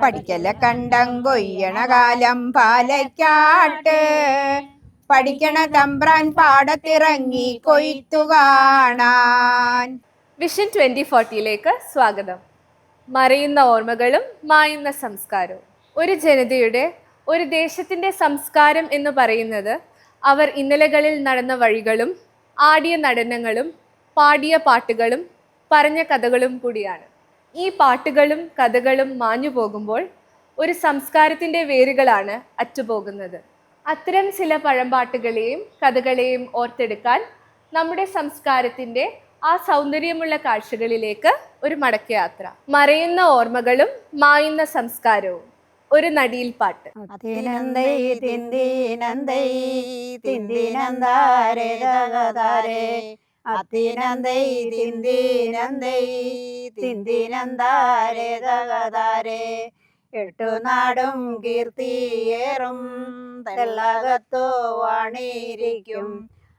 പഠിക്കല കണ്ടം കൊയ്യണ കാലം പാലയ്ക്കാട്ട്. പഠിക്കണ തമ്പ്രാൻ പാടത്തിറങ്ങി കൊയ്ത്തു കാണാൻ. വിഷൻ ട്വന്റി ഫോർട്ടിയിലേക്ക് സ്വാഗതം. മറയുന്ന ഓർമ്മകളും മായുന്ന സംസ്കാരവും. ഒരു ജനതയുടെ ഒരു ദേശത്തിന്റെ സംസ്കാരം എന്ന് പറയുന്നത് അവർ ഇന്നലകളിൽ നടന്ന വഴികളും ആടിയ നടനങ്ങളും പാടിയ പാട്ടുകളും പറഞ്ഞ കഥകളും കൂടിയാണ്. ഈ പാട്ടുകളും കഥകളും മാഞ്ഞു പോകുമ്പോൾ ഒരു സംസ്കാരത്തിന്റെ വേരുകളാണ് അറ്റുപോകുന്നത്. അത്തരം ചില പഴമ്പാട്ടുകളെയും കഥകളെയും ഓർത്തെടുക്കാൻ നമ്മുടെ സംസ്കാരത്തിന്റെ ആ സൗന്ദര്യമുള്ള കാഴ്ചകളിലേക്ക് ഒരു മടക്കയാത്ര. മറയുന്ന ഓർമ്മകളും മായുന്ന സംസ്കാരവും. ഒരു നടിയിൽ പാട്ട്. തിനന്തൈ തിന്തിനന്തൈ തിന്തിനന്താരേ ദഗതാരേ അത്തിനന്തൈ തിന്തിനന്തൈ തിന്തിനന്താരേ എട്ടു നാടും കീർത്തിയേറും തെള്ളകത്തോ വാണിരിക്കും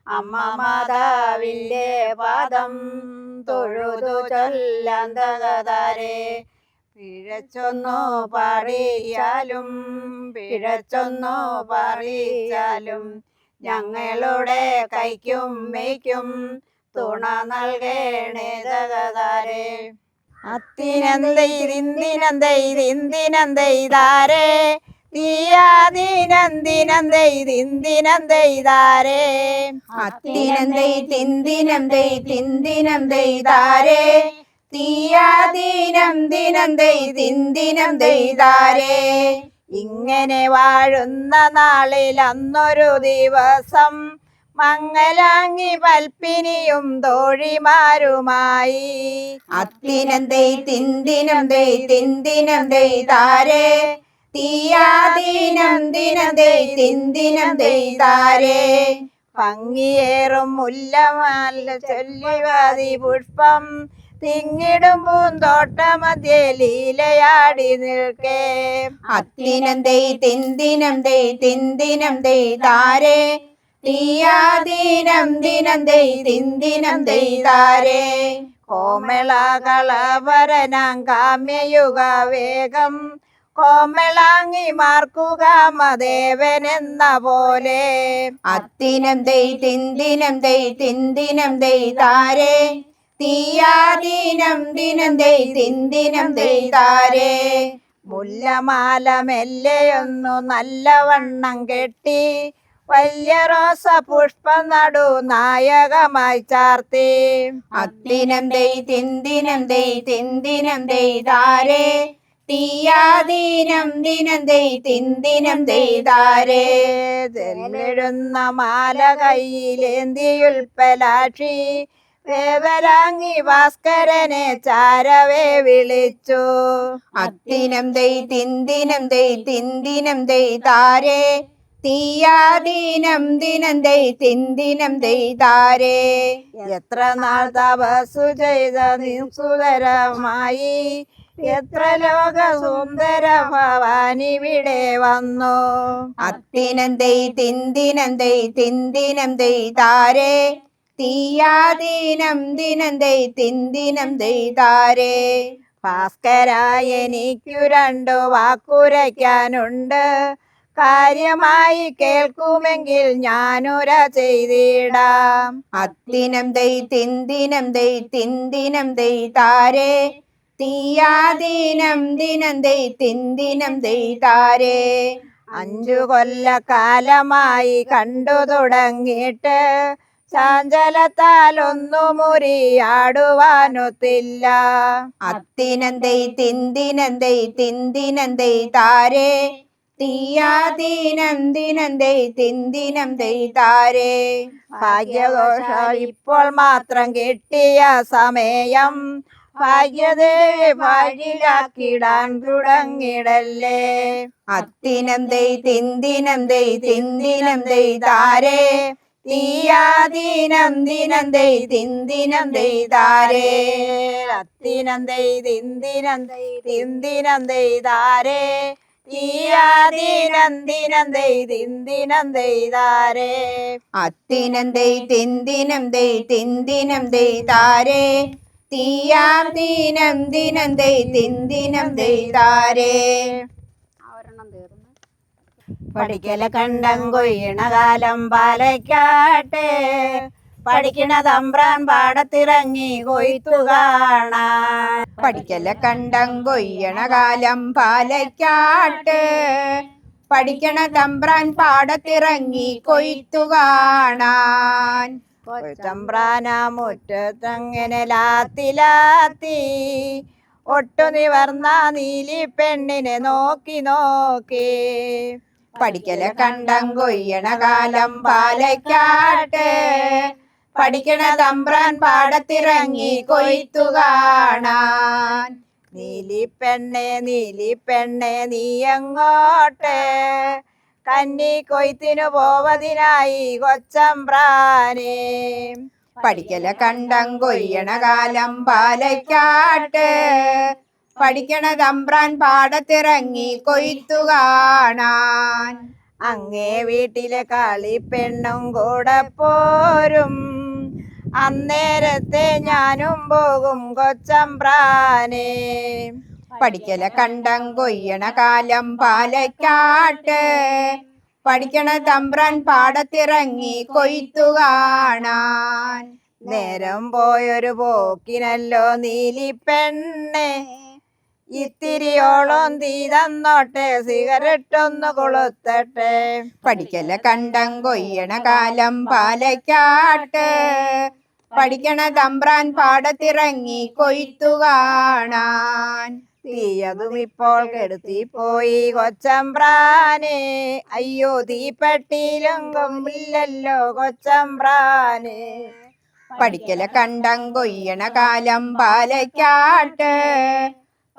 അമ്മ മാതാവിന്റെ പാദം തൊഴുതു ചൊല്ലാന്തകതാരേ പിഴച്ചൊന്നു പാടിയാലും പിഴച്ചൊന്നു പാടിയാലും ഞങ്ങളുടെ കൈക്കും മെയ്ക്കും തുണ നൽകേണേ തകതാരേ അത്തിനന്തെയ്തിന്തിനന്തെയ്തിന്തിനന്തെയ്താരേ തീയാതിനന്തിനന്തെയ്തിന്തിനന്തെയ്താരേ അത്തിനം ദൈ തിന്തിനം ദൈ തിന്തിനം ദൈതാരേ തീയാദീനം ദിനം ദൈ തിന്തിനം ദൈതാരേ ഇങ്ങനെ വാഴുന്ന നാളിൽ അന്നൊരു ദിവസം മംഗലാങ്ങി പൽപ്പിനിയും തോഴിമാരുമായി. അത്തിനം ദൈ തിന്തിനം ദൈ തിന്തിനം ദൈതാരേ തീയാദീനം ദിനം ദൈ തിന്തിനം ദൈതാരേ ഭംഗിയേറും മുല്ലമല്ല ചൊല്ലിവാതി പുഷ്പം. തിങ്ങിടും പൂന്തോട്ടമധ്യേ ലീലയാടി നിൽക്കേ. അത്തിനം ദൈ തിന്തിനം ദൈ തിന്തിനം ദൈതാരേ തീയാദീനം ദിനം ദിനം ദൈതാരേ. കോമള കളവരനാം കാമ്യയുഗ വേഗം. കോമളാങ്ങി മാർക്കുക മദേവനെന്ന പോലെ. അത്തിനം ദൈ തിന്തിനം ദൈ തിന്തിനം ദൈതാരേ. തീയാദീനം ദിനം ദൈ തിന്തിനം ദൈതാരേ. മുല്ലമാല മെല്ലെയൊന്നു നല്ലവണ്ണം കെട്ടി. വലിയ റോസ പുഷ്പം നടു നായകമായി ചാർത്തി. അത്തിനം ദൈ തിന്തിനം ദൈ തിന്തിനം ദൈ താരേ. തീയാദീനം ദിനം ദൈ തിന്തിനം ദൈതാരേ തെല്ലിടുന്ന മാല കയ്യിലേന്തിയുൽപ്പലാക്ഷി വേവലാങ്ങി ഭാസ്കരനെ ചാരവേ വിളിച്ചു. അത്തിനം ദൈ തിന്തിനം ദൈ തിന്തിനം ദൈതാരേ തീയാദീനം ദിനം ദൈ തിന്തിനം ദൈതാരേ എത്ര നാൾ തപസ്സു ചെയ്ത സുന്ദരമായി എത്ര ലോക സുന്ദര ഭവാനിവിടെ വന്നു. അത്തിനം ദൈ തിന്തിനം ദൈ തിന്തിനം ദൈതാരേ തീയാദീനം ദിനം ദൈ തിന്തിനം ദൈതാരേ ഭാസ്കരായ എനിക്കു രണ്ടു വാക്കുരയ്ക്കാനുണ്ട്. കാര്യമായി കേൾക്കുമെങ്കിൽ ഞാനുര ചെയ്തിടാം. അത്തിനം ദൈ തിന്തിനം ദൈ തിന്തിനം ദൈതാരേ തീയാദീനം ദിനം ദൈ തിന്തിനം ദൈതാരേ അഞ്ചു കൊല്ല കാലമായി കണ്ടു തുടങ്ങിയിട്ട് ചാഞ്ചലത്താൽ ഒന്നു മുറിയാടുവാനൊത്തില്ല. അത്തിനന്തൈ തിന്തിനന്തൈ തിന്തിനന്തൈ ദൈ തിന്തിനം തീയാദീനം ദിനം ദൈ തിന്തിനം ദൈതാരേ ഭാഗ്യദോഷ ഇപ്പോൾ മാത്രം കിട്ടിയ സമയം. ഭാഗ്യദേവി ഭാര്യയാക്കിടാൻ തുടങ്ങിടല്ലേ. അത്തിനം ദൈ തിന്തിനം ദൈ തിന്തിനം ദൈതാരേ തീയാദീനം ദിനം ദൈ തിന്തിനം ദൈതാരേ അത്തിനം ദൈതിന്തിനം ദൈതിന്തിനം തിന്തിനം തീയാദീനന്ദിനം ദൈതിന്തിനം ദൈതാരേ. അത്തിനം ദൈ തിന്തിനം ദൈ തിന്തിനം ദൈതാരേ. തീയാം ദീനം ദിനം ദൈ തിന്തിനം ദൈതാരേ. പഠിക്കല കണ്ടം കൊയ്യണ കാലം പാലയ്ക്കാട്ടെ പഠിക്കണ തമ്പ്രാൻ പാടത്തിറങ്ങി കൊയ്ത്തു കാണാൻ. പഠിക്കല കണ്ടം കൊയ്യണ കാലം പാലയ്ക്കാട്ട്. പഠിക്കണ തമ്പ്രാൻ പാടത്തിറങ്ങി കൊയ്ത്തു കാണാൻ. തമ്പ്രാന മുറ്റത്തങ്ങനെ ലാത്തിലാത്തി ഒട്ടു നിവർന്ന നീലി പെണ്ണിനെ നോക്കി നോക്കി. പഠിക്കല കണ്ടം കൊയ്യണ കാലം പാലയ്ക്കാട്ട്. പഠിക്കണ തമ്പ്രാൻ പാടത്തിറങ്ങി കൊയ്ത്തു കാണാൻ. നീലി പെണ്ണെ നീലി പെണ്ണെ നീ എങ്ങോട്ട്? കന്നി കൊയ്ത്തിനു പോവതിനായി കൊച്ചമ്പ്രാനെ. പഠിക്കല കണ്ടം കൊയ്യണ കാലം പാലയ്ക്കാട്ട് പഠിക്കണ തമ്പ്രാൻ പാടത്തിറങ്ങി കൊയ്ത്തു കാണാൻ. അങ്ങേ വീട്ടിലെ കളിപ്പെണ്ണും കൂടെ പോരും. അന്നേരത്തെ ഞാനും പോകും കൊച്ചമ്പ്രാനെ. പഠിക്കല കണ്ടം കൊയ്യണ കാലം പാലക്കാട്ട്. പഠിക്കണ തമ്പ്രാൻ പാടത്തിറങ്ങി കൊയ്ത്തു കാണാൻ. നേരം പോയൊരു പോക്കിനല്ലോ നീലി പെണ്ണെ ഇത്തിരിയോളം തീ തന്നോട്ടെ സിഗരറ്റ് ഒന്ന് കൊളുത്തട്ടെ. പഠിക്കല കണ്ടം കൊയ്യണ കാലം പാലയ്ക്കാട്ട് പഠിക്കണ തമ്പ്രാൻ പാടത്തിറങ്ങി കൊയ്ത്തു കാണാൻ. തീയതും ഇപ്പോൾ കെടുത്തി പോയി കൊച്ചമ്പ്രാനെ. അയ്യോ തീപ്പെട്ടിയിലും കൊമ്പില്ലല്ലോ കൊച്ചമ്പ്രാനെ. പഠിക്കല കണ്ടം കൊയ്യണ കാലം പാലയ്ക്കാട്ട്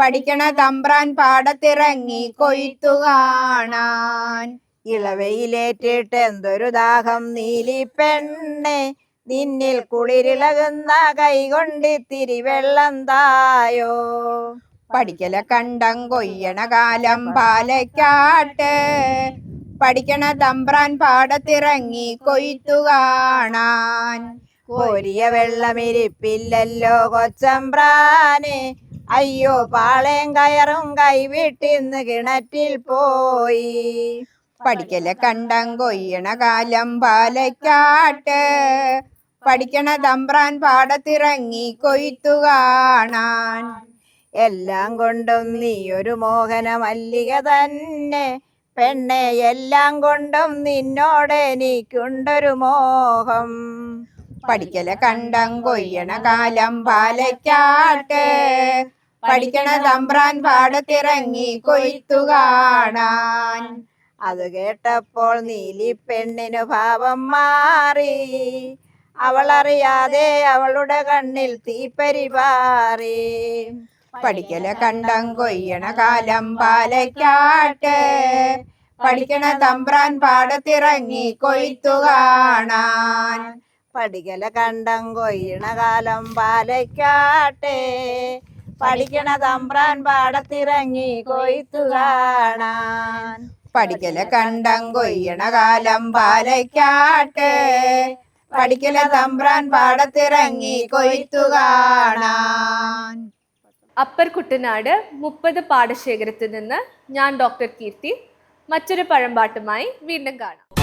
പഠിക്കണ തമ്പ്രാൻ പാടത്തിറങ്ങി കൊയ്ത്തു കാണാൻ. ഇളവയിലേറ്റിട്ട് എന്തൊരു ദാഹം നീലി പെണ്ണെ. നിന്നിൽ കുളിരിളകുന്ന കൈകൊണ്ടിത്തിരി തിരിവെള്ളം തായോ? പഠിക്കല കണ്ടം കൊയ്യണ കാലം പാലക്കാട്ട്. പഠിക്കണ തമ്പ്രാൻ പാടത്തിറങ്ങി കൊയ്ത്തു കാണാൻ. കോരിയ വെള്ളമിരിപ്പില്ലല്ലോ കൊച്ചമ്പ്രാനെ. അയ്യോ പാളയം കയറും കൈവിട്ടിന്ന് കിണറ്റിൽ പോയി. പഠിക്കല കണ്ടം കൊയ്യണ കാലം പാലയ്ക്കാട്ട് പഠിക്കണ തമ്പ്രാൻ പാടത്തിറങ്ങി കൊയ്ത്തു കാണാൻ. എല്ലാം കൊണ്ടും നീ ഒരു മോഹന മല്ലിക തന്നെ. പെണ്ണെ എല്ലാം കൊണ്ടും നിന്നോട് എനിക്കുണ്ടൊരു മോഹം. പഠിക്കല കണ്ടം കൊയ്യണ കാലം പാലയ്ക്കാട്ട് പഠിക്കണ തമ്പ്രാൻ പാടത്തിറങ്ങി കൊയ്ത്തു കാണാൻ. അത് കേട്ടപ്പോൾ നീലി പെണ്ണിന് ഭാവം മാറി. അവളറിയാതെ അവളുടെ കണ്ണിൽ തീപ്പരി പഠിക്കല കണ്ടം കൊയ്യണ കാലം പാലക്കാട്ട്. പഠിക്കണ തമ്പ്രാൻ പാടത്തിറങ്ങി കൊയ്ത്തു കാണാൻ. പഠിക്കല കണ്ടം കൊയ്യണ കാലം പാലക്കാട്ടെ. പഠിക്കണ തമ്പ്രാൻ പാടത്തിറങ്ങി കൊയ്ത്തു കാണാൻ. പഠിക്കല കണ്ടം കൊയ്യണ കാലം പാലയ്ക്കാട്ട് പഠിക്കല തമ്പ്രാൻ പാടത്തിറങ്ങി കൊയ്ത്തു കാണാൻ. അപ്പർ കുട്ടനാട് മുപ്പത് പാടശേഖരത്തിൽ നിന്ന് ഞാൻ ഡോക്ടർ കീർത്തി. മറ്റൊരു പഴമ്പാട്ടുമായി വീണ്ടും കാണാം.